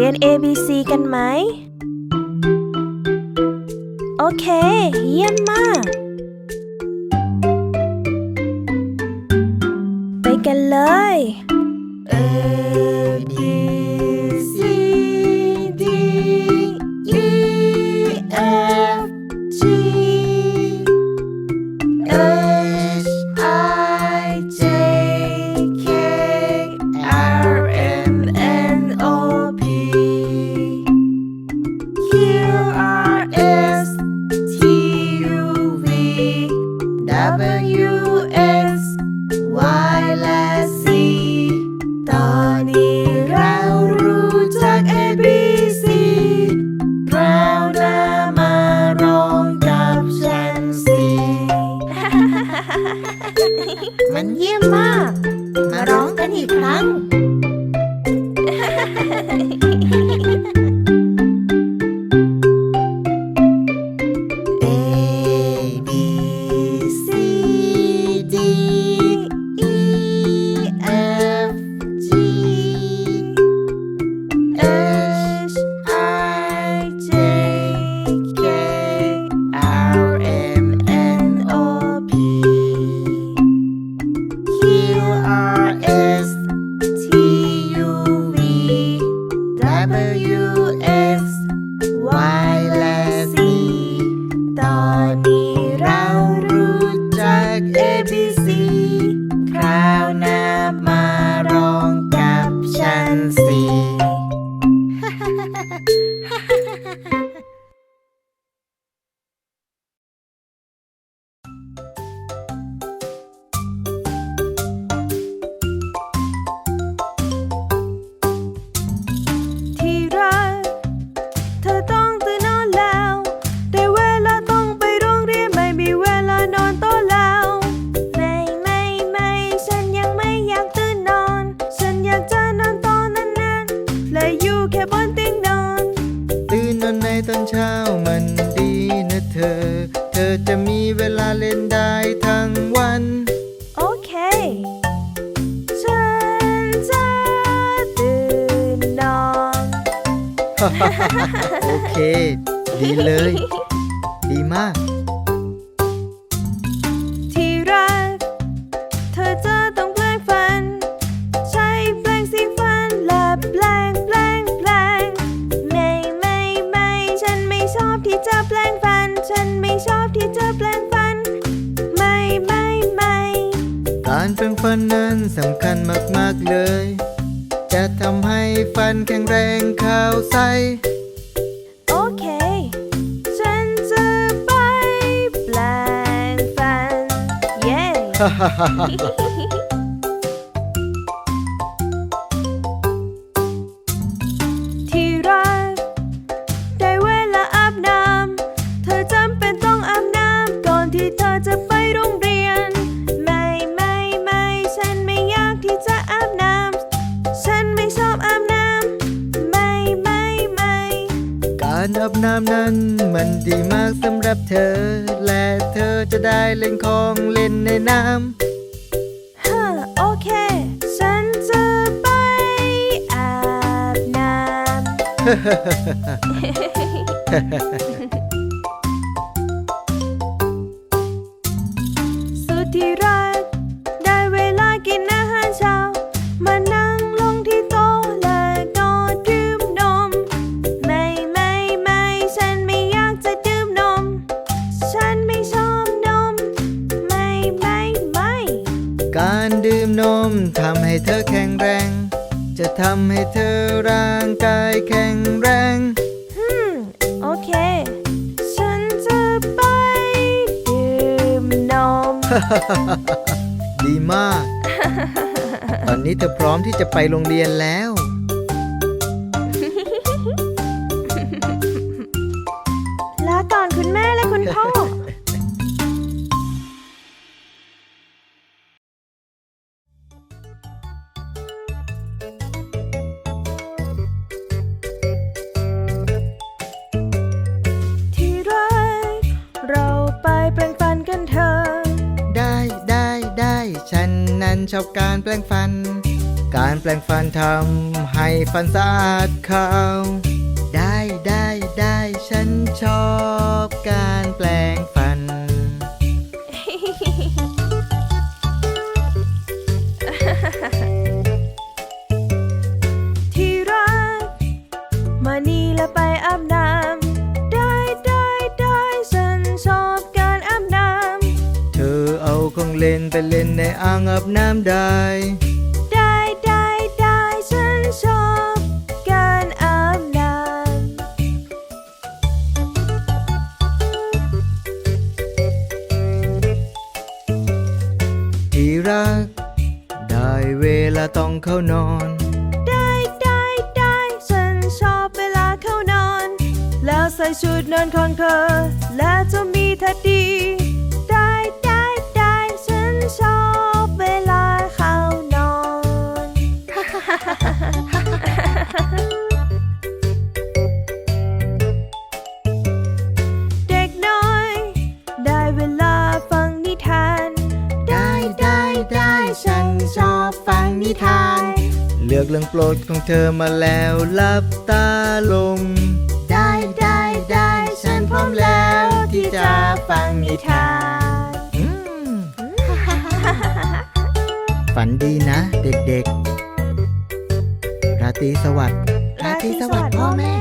เรียน ABC กันไหม โอเค เยี่ยมมาก W X Y และ Z ตอนนี้เรารู้จัก A B C เราหน้ามาร้องกับฉันสิ มันเยี่ยมมาก มาร้องกันอีกครั้ง โอเค ดีเลย ดีมาก ที่รัก เธอจะต้องแปลงฟัน ใช้แปลงสีฟันและแปลงแปลงแปลงไม่ไม่ไม่ฉันไม่ชอบที่จะแปลงฟัน ฉันไม่ชอบที่จะแปลงฟัน ไม่ไม่ไม่การแปรงฟันนั้นสำคัญมาก ๆ เลย จะทำให้ฟันแข็งแรงขาวใส โอเค ฉันจะไปแปลงฟัน เย้ที่ การอาบน้ำนั้น มันดีมากสำหรับเธอ และเธอจะได้เล่นของเล่นในน้ฮะโอเค ฉันจะไปอาบน้ำสุดที่รัก เธอแข็งแรง จะทำให้เธอร่างกายแข็งแรง ฮึมโอเค ฉันจะไปดื่มนม ดีมาก ตอนนี้เธอพร้อมที่จะไปโรงเรียนแล้ว ชอบการแปลงฟัน การแปลงฟันทำให้ฟันสะอาดขาวได้ได้ได้ฉันชอบการแปลงฟัน เอาของเล่นไปเล่นในอ่างอาบน้ำได้ำได้ได้ได้ฉันชอบการอาบน้ำที่รัก ได้เวลาต้องเข้านอน ได้ได้ได้ฉันชอบเวลาเข้านอน แล้วใส่ชุดนอนของเธอ และจะมีทัดดีได้ได้ได้ฉัน ชอบเวลาเข้านอน เด็กน้อย ได้เวลาฟังนิทาน ได้ได้ได้ฉันชอบฟังนิทาน เลือกเรื่องโปรดของเธอมาแล้วหลับตาลง ได้ได้ได้ฉันพร้อมแล้วที่จะฟังนิทาน ฝันดีนะ เด็กๆ ราตรีสวัสดิ์ราตรีสวัสดิ์พ่อแม่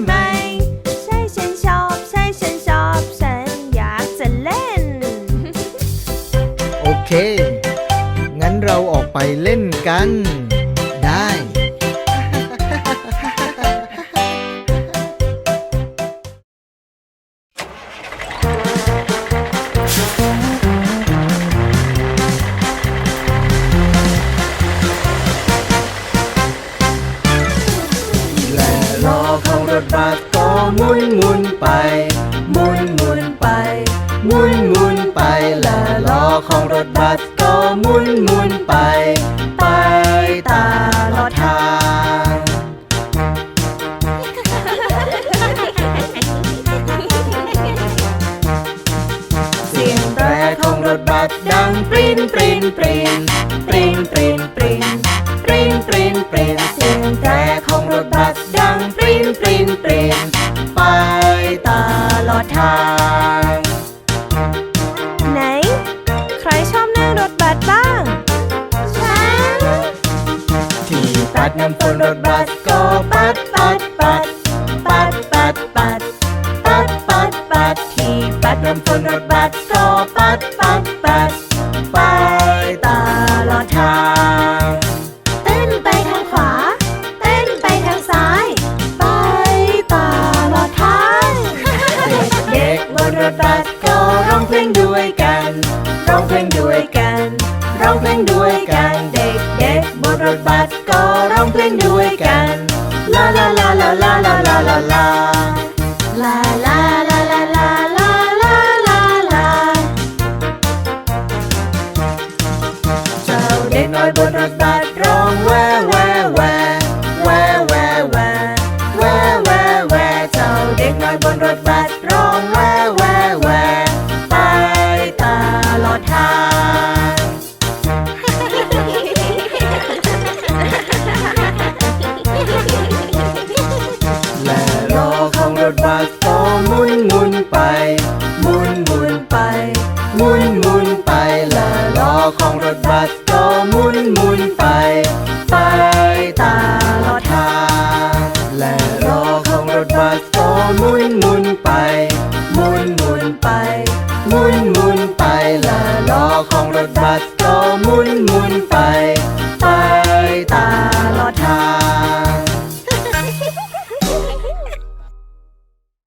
买。 ของรถบัสก็มุนมุนไป ไปตาลอดทาง เสียงแตรของรถบัสดังปริ้นปริ้นปริ้นปริ้นปริ้นปริ้นปริ้นปรินปรินเสียงแตรของรถบัสดังปริ้นปริ้นปริ้นไปตาลอดทาง รถบัสก็ปัดปัดปัดปัดปัดปัดปัดปัดปัดที่ปัดน้ำฝนรถบัสก็ปัดปัดปัด find a way. La la la la la la la la la.